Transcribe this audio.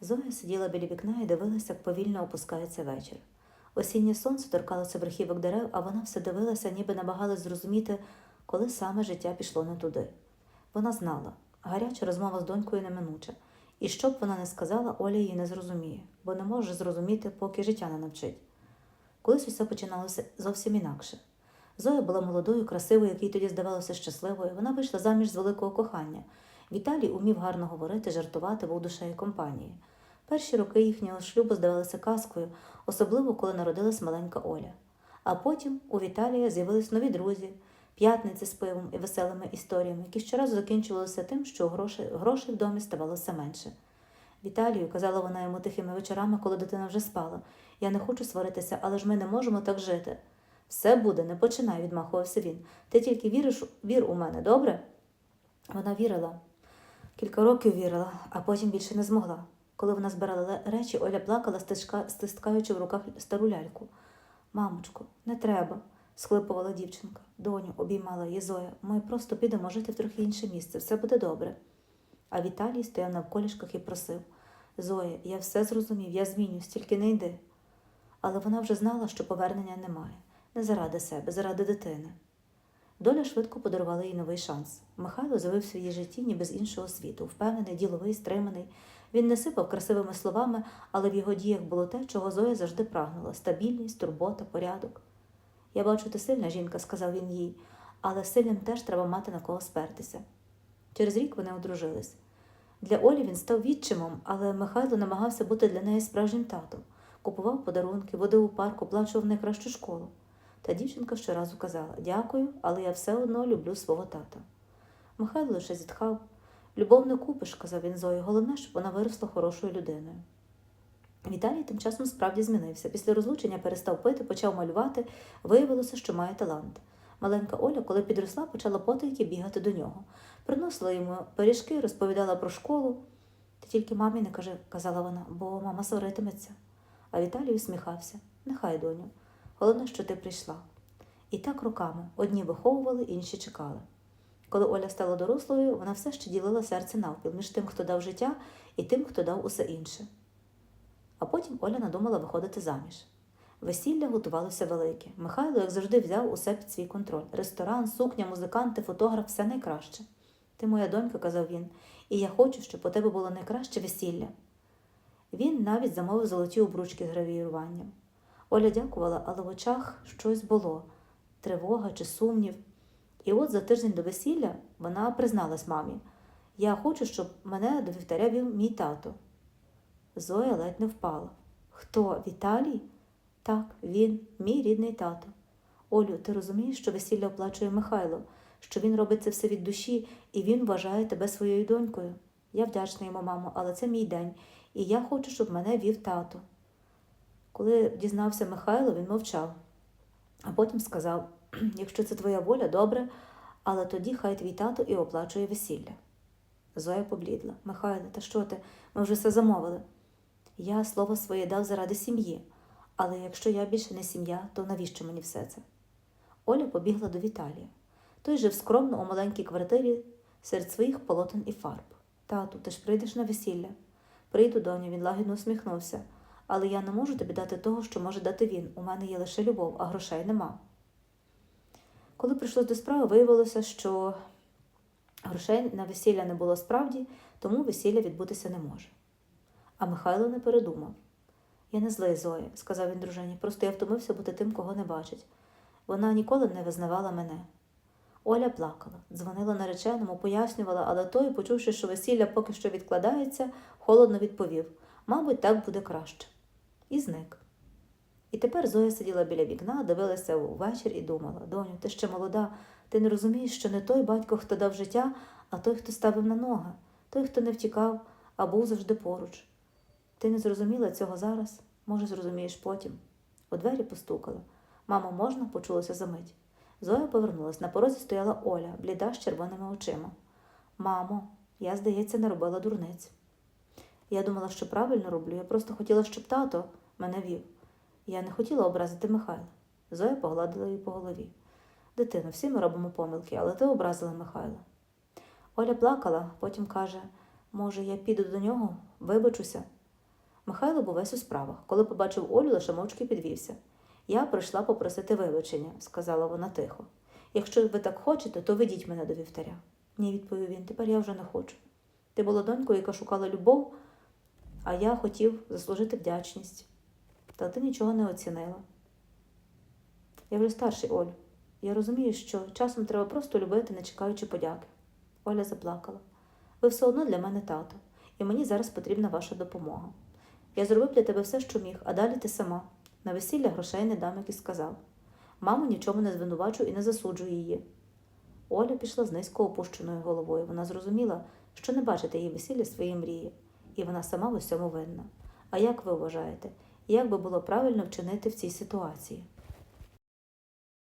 Зоя сиділа біля вікна і дивилася, як повільно опускається вечір. Осіннє сонце торкалося верхівок дерев, а вона все дивилася, ніби намагалась зрозуміти, коли саме життя пішло не туди. Вона знала, гаряча розмова з донькою неминуча, і що б вона не сказала, Оля її не зрозуміє, бо не може зрозуміти, поки життя не навчить. Колись усе починалося зовсім інакше. Зоя була молодою, красивою, якій тоді здавалося щасливою. Вона вийшла заміж з великого кохання. Віталій умів гарно говорити, жартувати, був душею компанії. Перші роки їхнього шлюбу здавалися казкою, особливо коли народилась маленька Оля. А потім у Віталія з'явились нові друзі, п'ятниці з пивом і веселими історіями, які щоразу закінчувалися тим, що грошей, грошей в домі ставало все менше. Віталію, казала вона йому тихими вечорами, коли дитина вже спала. Я не хочу сваритися, але ж ми не можемо так жити. Все буде, не починай, відмахувався він. Ти тільки віриш, вір у мене, добре? Вона вірила. Кілька років вірила, а потім більше не змогла. Коли вона збирала речі, Оля плакала, стискаючи в руках стару ляльку. Мамочко, не треба, схлипувала дівчинка. Доню, обіймала її Зоя. Ми просто підемо жити в трохи інше місце, все буде добре. А Віталій стояв навколішках і просив Зоя, я все зрозумів, я змінюсь, тільки не йди. Але вона вже знала, що повернення немає. Не заради себе, заради дитини. Доля швидко подарувала їй новий шанс. Михайло з'явився в житті ніби з іншого світу, впевнений, діловий, стриманий. Він не сипав красивими словами, але в його діях було те, чого Зоя завжди прагнула стабільність, турбота, порядок. Я бачу, ти сильна жінка, сказав він їй, але сильним теж треба мати на кого спертися. Через рік вони одружились. Для Олі він став відчимом, але Михайло намагався бути для неї справжнім татом, купував подарунки, водив у парк, оплачував найкращу школу. Та дівчинка щоразу казала Дякую, але я все одно люблю свого тата. Михайло лише зітхав. Любов не купиш, казав він Зої, головне, щоб вона виросла хорошою людиною. Віталій тим часом справді змінився. Після розлучення перестав пити, почав малювати, виявилося, що має талант. Маленька Оля, коли підросла, почала потайки бігати до нього. Приносила йому пиріжки, розповідала про школу. Ти тільки мамі не кажи, казала вона, бо мама сваритиметься. А Віталій усміхався. Нехай, доню. Головне, що ти прийшла. І так роками одні виховували, інші чекали. Коли Оля стала дорослою, вона все ще ділила серце навпіл між тим, хто дав життя, і тим, хто дав усе інше. А потім Оля надумала виходити заміж. Весілля готувалося велике. Михайло, як завжди, взяв усе під свій контроль: ресторан, сукня, музиканти, фотограф все найкраще. Ти моя донька, казав він, і я хочу, щоб у тебе було найкраще весілля. Він навіть замовив золоті обручки з гравіюванням. Оля дякувала, але в очах щось було тривога чи сумнів. І от за тиждень до весілля вона призналась мамі: Я хочу, щоб мене до вівтаря вів мій тато. Зоя ледь не впала. Хто Віталій? Так, він, мій рідний тато. Олю, ти розумієш, що весілля оплачує Михайло, що він робить це все від душі, і він вважає тебе своєю донькою. Я вдячна йому, мамо, але це мій день, і я хочу, щоб мене вів тато. Коли дізнався Михайло, він мовчав, а потім сказав: якщо це твоя воля, добре, але тоді хай твій тато і оплачує весілля. Зоя поблідла. Михайло, та що ти? Ми вже все замовили. Я слово своє дав заради сім'ї, але якщо я більше не сім'я, то навіщо мені все це? Оля побігла до Віталія. Той жив скромно у маленькій квартирі серед своїх полотен і фарб. Тату, ти ж прийдеш на весілля. Прийду, доню, він лагідно усміхнувся. Але я не можу тобі дати того, що може дати він. У мене є лише любов, а грошей нема. Коли прийшло до справи, виявилося, що грошей на весілля не було справді, тому весілля відбутися не може. А Михайло не передумав. Я не злий Зоя, сказав він дружині, просто я втомився бути тим, кого не бачить. Вона ніколи не визнавала мене. Оля плакала, дзвонила нареченому, пояснювала, але той, почувши, що весілля поки що відкладається, холодно відповів мабуть, так буде краще. І зник. І тепер Зоя сиділа біля вікна, дивилася увечір і думала: доню, ти ще молода, ти не розумієш, що не той батько, хто дав життя, а той, хто ставив на ноги, той, хто не втікав, а був завжди поруч. Ти не зрозуміла цього зараз, може, зрозумієш потім. У двері постукали. Мамо, можна? почулося за мить. Зоя повернулась. На порозі стояла Оля, бліда з червоними очима. Мамо, я, здається, не робила дурниць. Я думала, що правильно роблю, я просто хотіла, щоб тато мене вів. Я не хотіла образити Михайла. Зоя погладила її по голові. Дитино, всі ми робимо помилки, але ти образила Михайла. Оля плакала, потім каже може, я піду до нього, вибачуся. Михайло був весь у справах. Коли побачив Олю, лише мовчки підвівся. Я прийшла попросити вибачення, сказала вона тихо. Якщо ви так хочете, то ведіть мене до вівтаря. Ні, відповів він, тепер я вже не хочу. Ти була донькою, яка шукала любов, а я хотів заслужити вдячність. Та ти нічого не оцінила. Я вже старший, Оль. Я розумію, що часом треба просто любити, не чекаючи подяки. Оля заплакала. Ви все одно для мене тато, і мені зараз потрібна ваша допомога. Я зробив для тебе все, що міг, а далі ти сама. На весілля грошей не дам, як і сказав. Маму нічому не звинувачу і не засуджую її. Оля пішла з низько опущеною головою. Вона зрозуміла, що не бачить її весілля своєї мрії, і вона сама в усьому винна. А як ви вважаєте, як би було правильно вчинити в цій ситуації?